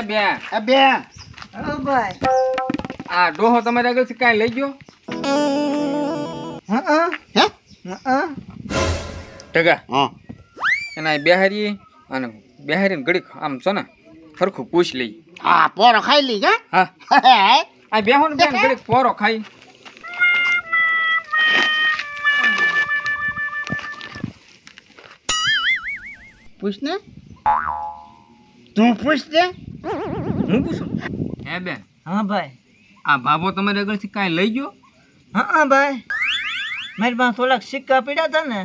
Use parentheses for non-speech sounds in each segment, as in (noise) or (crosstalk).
એ બેન. એ બે હા ભાઈ આ ડોહો તમારી આગળથી કાંઈ લઈ ગયો? હા હા. હે? હા ટકા હા. એના બેહારી અને બેહારીને ઘડીક આમ છો ને સરખું પૂછ લઈ. હા પોરો ખાઈ લઈ કા હા. આ બેહો ને બેન ઘડીક પોરો ખાઈ. પૂછ ને તું પૂછ દે હું પૂછું? હે બેન હા ભાઈ. આ ભાભો તમારી આગળથી કાંઈ લઈ ગયો? હા હા ભાઈ. મારી પાસે થોડાક સિક્કા પીડ્યા હતા ને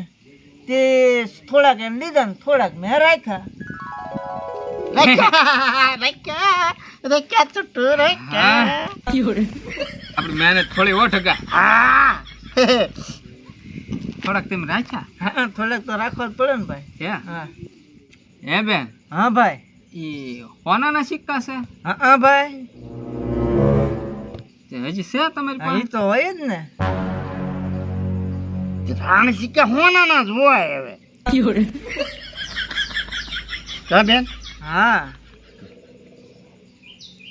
તે થોડાક એમ લીધા ને થોડાક મેં રાખ્યા. (laughs) આપણી મહેનત થોડી ઓ હા. થોડાક તમે રાખ્યા? હા થોડાક તો રાખવા જ પડે ને ભાઈ. હે? હા. હે બેન? હા ભાઈ. એ હોનાના સિક્કા છે? હા હા ભાઈ. હજી છે તમારી પાસે તો હોય જ ને. રાણ સિક્કા હોના ના જ હોય હવે. કા બેન? હા.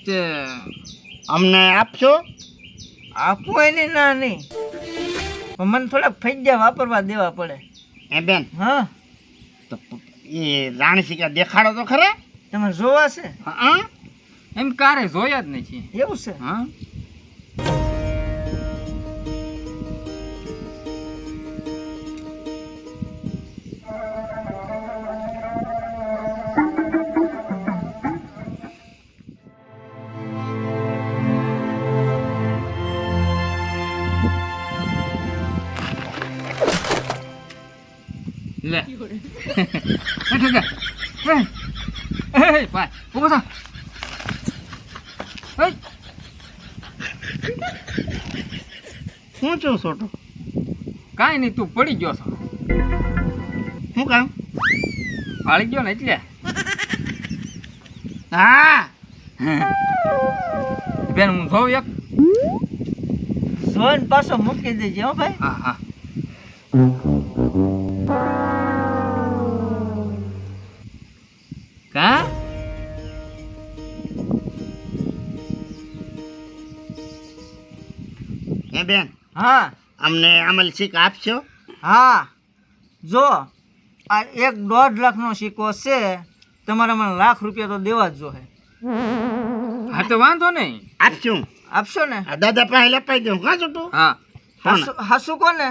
તે અમને આપશો? આપવું એની ના નહીં મને થોડાક ફૈજા વાપરવા દેવા પડે. એ બેન? હા. તો એ રાણી સિક્કા દેખાડો તો ખરા? તમારે જોવા છે? હા? એમ કારે જોયા જ નથી. એવું છે? હા. લે. (laughs) ઠીક ભાઈ ઊભો થા એ શું છું છોટું કાંઈ નહીં તું પડી ગયો છો. શું કામ? ફાળી ગયો ને એટલે. હા. બેન હું જોઉં એક. સોન પાછો મૂકી દેજે હો ભાઈ. હા હા. બેન. હા. અમને અમલ શીખ આપશો? હા. જો આ એક દોઢ લાખનો સિક્કો છે તમારે મને લાખ રૂપિયા તો દેવા જ જોહે. હા તો વાંધો નહીં. આપશું? આપશો ને? આ દાદા પાસે લપાઈ દઉં. કાં છોટું હા. હાસુ કોને?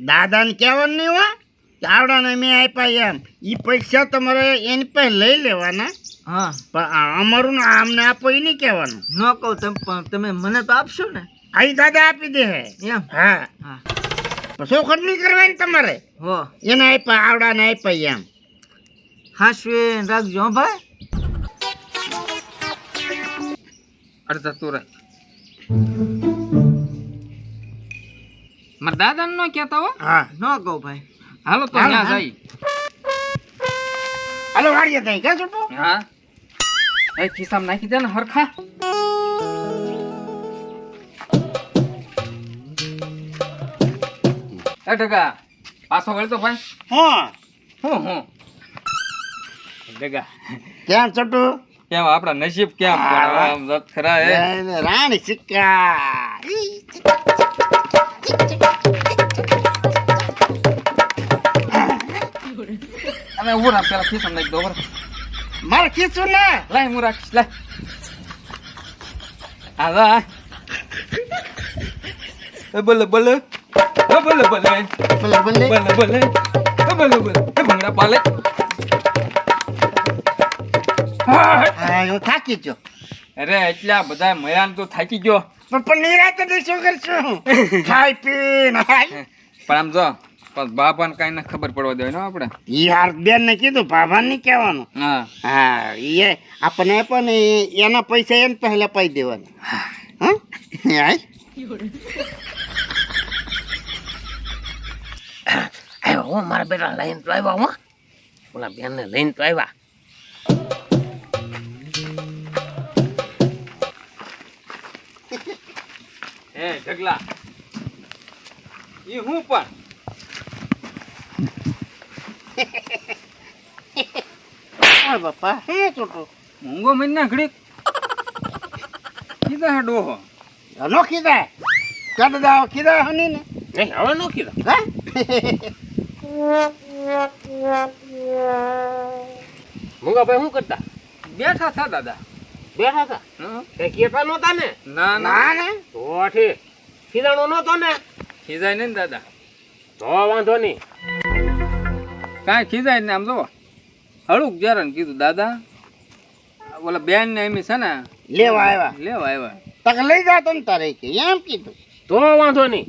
દાદાને કહેવાનું નહીં હોય આવડાને મેં આપ્યા એમ. એ પૈસા તમારે એની પાસે લઈ લેવાના. હા. પણ અમારું ને અમને આપો એ નહીં કહેવાનું. ન કહું તેમ પણ તમે મને તો આપશો ને? અહીં દાદા આપી દે હે. એમ? હા. હા. શું ચોખટ કરવાની તમારે? હો. એને આપ્યા આવડાને આપ્યા એમ. હાસવી રાખજો ભાઈ. અડધા તું રાખ મારા દાદા નો કહેતા હો. હા. ન કહું ભાઈ. હાલો તો ત્યાં હાલો. જઈ હાલો વાડીએ થઈ કાં છોટું? હા. એ ખિસ્સામાં નાખી દે ને હરખા. એ ટકા પાછો વળતો ભાઈ. હા. હું હું. ટકા ક્યાં છોટું? કેમ આપણા નસીબ કેમ આમ જત ખરા હે? એને રાણી સિક્કા. અને ઊભો રાખ પેલા ખિસ્સામાં નાખી દો મારે ખીચું ને? લાય હું રાખીશ લાય. આ લા એ બોલે બોલે. ભલે ભલે બોલે બોલે એ બોલે બોલે એ ભંગડા પાલે થાકી ગયો અરે એટલા બધા મયાન તો થાકી ગયો પણ નિરાત શું કરશું ખાઈ પી. પણ આમ જો પણ બાપાને કઈ ના ખબર પડવા દેવાય આપણે યાર બેન ને કીધું બાબા ને કહેવાનું હા હા એ આપણે પણ એના પૈસા એને પહેલા પાઈ દેવાના હા હાલ. આવ્યો હો મારા બેટા લઈને તો આવ્યા હો ઓલા બેનને લઈને તો આવ્યા. એ ઢગલા. એ હું પણ? બાપા હે છોટું. મૂંગો મહિના ઘડીક. કીધા હે ડોહો? નો કીધા. કદ દાવ કીધા હની ને હવે નો કીધું. હે? મૂંગાભાઈ શું કરતા? બેઠા થા દાદા. બેઠા હતા? કઈ કેતા નહોતા ને? ના ના. ના તો ઠીક ખીજાણો નહોતો ને? ખીજાય ને દાદા. તો વાંધો નહીં. કાંઈ ખીજાય ને આમ જો. હળુક જરા ને કીધું દાદા ઓલા બેન ને એમ છે ને લેવા આવ્યા. લેવા આવ્યા. તક લઈ જા તમ તારે કે એમ કીધું. તો વાંધો નહીં.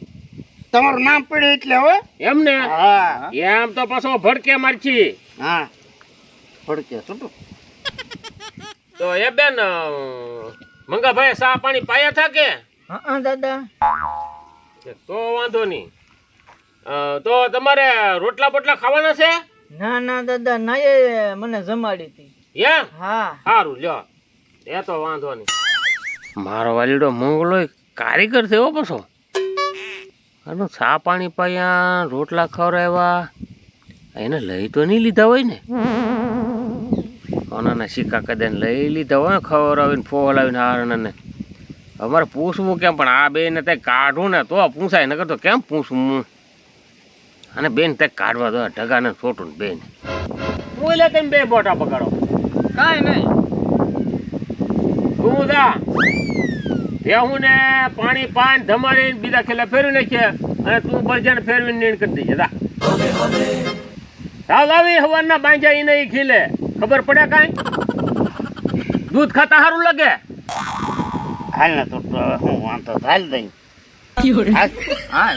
તમારું નામ પડ્યું એટલે હવે? એમ ને હા. એમ તો પાછો ભડકે મારછી હા. ભડકે છૂટું. તો એ બેન મંગાભાઈ સા પાણી પાયા થા કે? હા દાદા. તો વાંધો નહીં. તો તમારે રોટલા બોટલા ખાવાના છે? ના ના દાદા ના એ મને જમાડી હતી. એ હા. સારું લ્યો. એ તો વાંધો નહીં. મારો વાલીડો મોંગલો કારીગર થયો પાછો. આનું ચા પાણી પાયા, રોટલા ખવડાવ્યા. એને લઈ તો નહીં લીધા હોય ને. સોનાના સિક્કા કદાચ લઈ લીધા હોય, ખવડાવીને ફોલાવીને હારણને અમારે પૂછવું કેમ, પણ આ બેન તે કાઢું ને તો પૂછાય નગર તો કેમ પૂછું હું? અને બેન તે કાઢવા દો, ઢગાને છોટું ને બેન બોલે તેમ બે બોટા પકડો. કાંઈ નહીં. હું ને પાણી પાન ધમાડીને બીજા ખેલા ફેરવી નાખીએ અને તું બળજાને ફેરવીને નીણ કરી દઈએ જા. સાવ આવી હવાના બાંજા એને એ ખીલે. ખબર પડે કાંઈ? દૂધ ખાતા સારું લાગે? હાલ ને તો હું વાંધો તો હાલ દઈ. હાલ, હા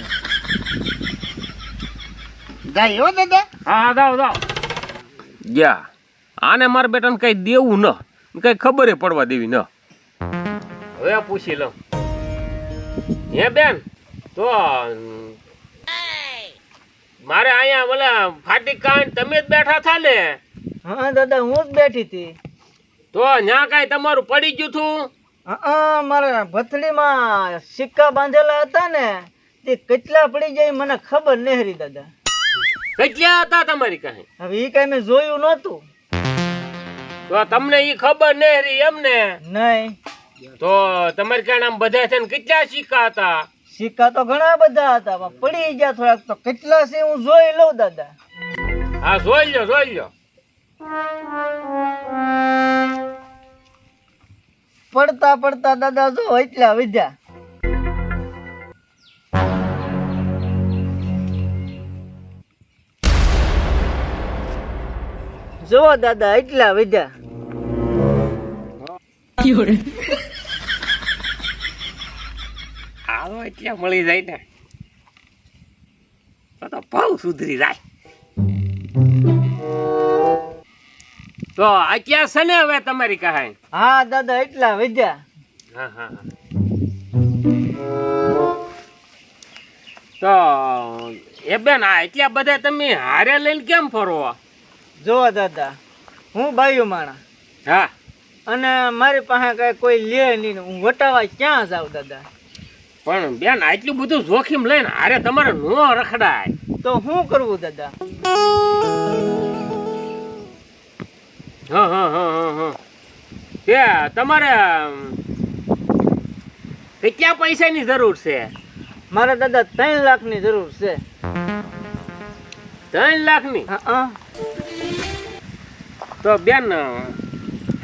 જાય હો દાદા. હા હા જાઓ જાઓ. આને મારા બેટાને કઈ દેવું ન. કઈ ખબર પડવા દેવી ન. હવે પૂછી લઉં. હે બેન તો મારે અહીંયા ઓલા ફાટી કાંઈ તમે જ બેઠા થા ને? હા દાદા હું જ બેઠી હતી. તો ન્યા કાંઈ તમારું પડી ગયું હતું હા મારા ભથડીમાં સિક્કા બાંધેલા હતા ને તે કેટલા પડી જાય મને ખબર નહેરી દાદા. કેટલા હતા તમારી કાંઈ? હવે એ કાંઈ મેં જોયું નહોતું. તો તમને એ ખબર નહીં રહી એમ ને? નહીં તો તમારે કાંઈ આમ બધા છે ને કેટલા સિક્કા હતા? સિક્કા તો ઘણા બધા હતા પણ પડી ગયા થોડાક તો. કેટલા છે હું જોઈ લઉં દાદા. હા જોઈ લો જોઈ લો પડતા પડતા દાદા જો એટલા વિદ્યા જુઓ દાદા એટલા વિદ્યા આવો એટલે મળી જાય ને તો તો ભાવ સુધરી જાય તો અત્યારે છે ને હવે તમારી કહાય હા દાદા એટલા વિદ્યા હા હા હા. તો એ બેન આ એટલા બધા તમે હારે લઈને કેમ ફરો? જો દાદા હું બાયું માણા હા. અને મારી પાસે કાંઈ કોઈ લે નહીં. હું વટાવા ક્યાં જાઉં દાદા? પણ બેન આટલું બધું જોખીમ લઈને અરે તમારે નો રખડાય. તો શું કરવું દાદા? હા હા હા હા તે તમારે કેટલા પૈસાની જરૂર છે? મારે દાદા ત્રણ લાખની જરૂર છે. ત્રણ લાખની? હા. તો બેન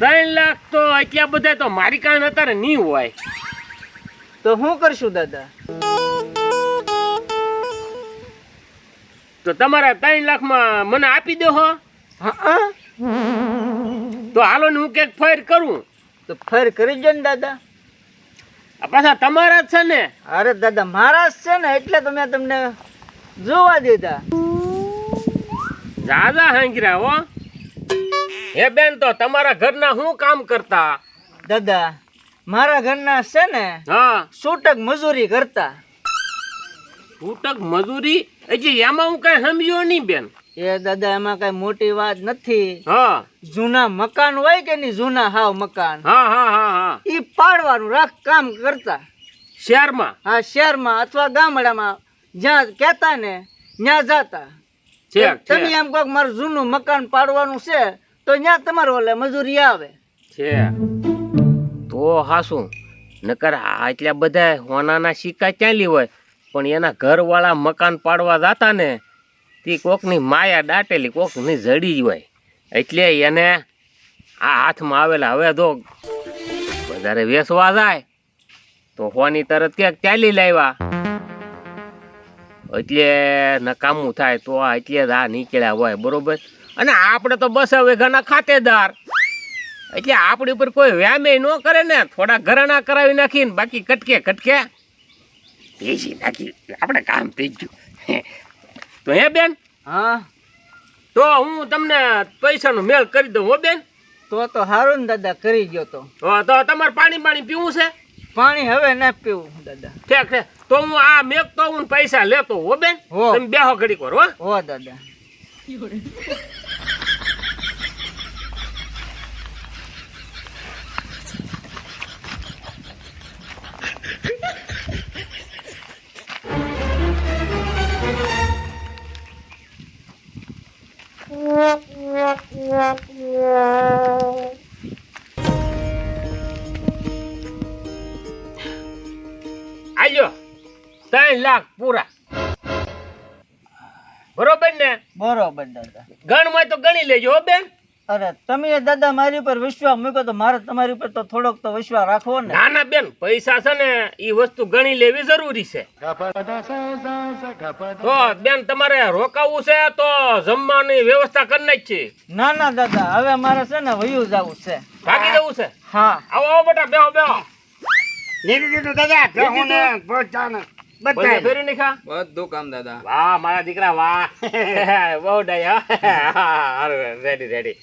ત્રણ લાખ તો એટલા બધા તો મારી કાન અત્યારે નહીં હોય. તો શું કરશું દાદા? તો તમારા ત્રણ લાખમાં મને આપી દો હો. તો હાલો ને હું ક્યાંક ફેર કરું. તો ફેર કરી દો ને દાદા. આ પાછા તમારા જ છે ને? અરે દાદા મારા જ છે ને એટલે તો મેં તમને જોવા દીધા. જાજા હાંગરા હો. હે બેન તો તમારા ઘરના શું કામ કરતા? દાદા મારા ઘરના છે ને હા. છૂટક મજૂરી કરતા. છૂટક મજૂરી? એટલે એમાં હું કઈ સમજ્યો નહીં બેન. એ દાદા એમાં કઈ મોટી વાત નથી. હા. જૂના મકાન હોય કે નહીં જૂના હાવ મકાન? હા હા હા હા. ઈ પાડવાનું રાખ કામ કરતા. શહેરમાં? હા શહેરમાં અથવા ગામડામાં જ્યાં કહેતા ને ત્યાં જાતા. તમે એમ કહો મારું જૂનું મકાન પાડવાનું છે તો ત્યાં તમારે ઓલે મજૂરી આવે. છે. તો હાશું નકર આટલા બધા હોનાના સિક્કા ચાલી હોય, પણ એના ઘરવાળા મકાન પાડવા જાતા ને, તે કોકની માયા દાટેલી, કોકની જડી હોય. એટલે એને આ હાથમાં આવેલા, હવે તો વધારે વેસવા જાય, તો હોની તરત ક્યાંક ચાલી લાવ્યા. એટલે નકામું થાય, તો એટલે આ નીકળ્યા હોય, બરોબર? અને આપણે તો બસ હવે ઘણા ખાતેદાર. એટલે આપણી ઉપર કોઈ વ્યામે ન કરે ને થોડા ઘરાણા કરાવી નાખીને બાકી કટકે કટકે. ભેજી નાખી. આપણે કામ થઈ ગયું. તો હે બેન? હા. તો હું તમને પૈસાનો મેળ કરી દઉં હો બેન. તો તો સારું ને દાદા કરી ગયો તો. તો તો તમારે પાણી પાણી પીવું છે? પાણી હવે ના પીવું દાદા. ઠેક ઠેક. તો હું આ મેકતો હું પૈસા લેતો હો બેન. હો. તમે બેહો ઘડી હો. હો દાદા. આજો ત્રણ લાખ પૂરા. બરોબર ને? બરોબર દાદા. ગણમાં તો ગણી લેજો બેન. અરે તમે દાદા મારી ઉપર વિશ્વાસ મૂક્યો તો મારે તમારી ઉપર તો થોડોક તો વિશ્વાસ રાખવો ને. ના ના બેન પૈસા છે ને એ વસ્તુ ગણી લેવી જરૂરી છે. તો બેન તમારે રોકાવું છે તો જમવાની વ્યવસ્થા કરી નાખ. છે ના ના દાદા હવે મારે છે ને વયું જવું છે. ભાગી જવું છે? હા. આવો આવો બેટા બેહો બેહો. નીકળી દીધું દાદા ભેહુંને, ને બધે બધાને. ફેરી નાખા બધું કામ દાદા. વાહ મારા દીકરા વાહ. (laughs) બહુ ડાય (laughs) રેડી રેડી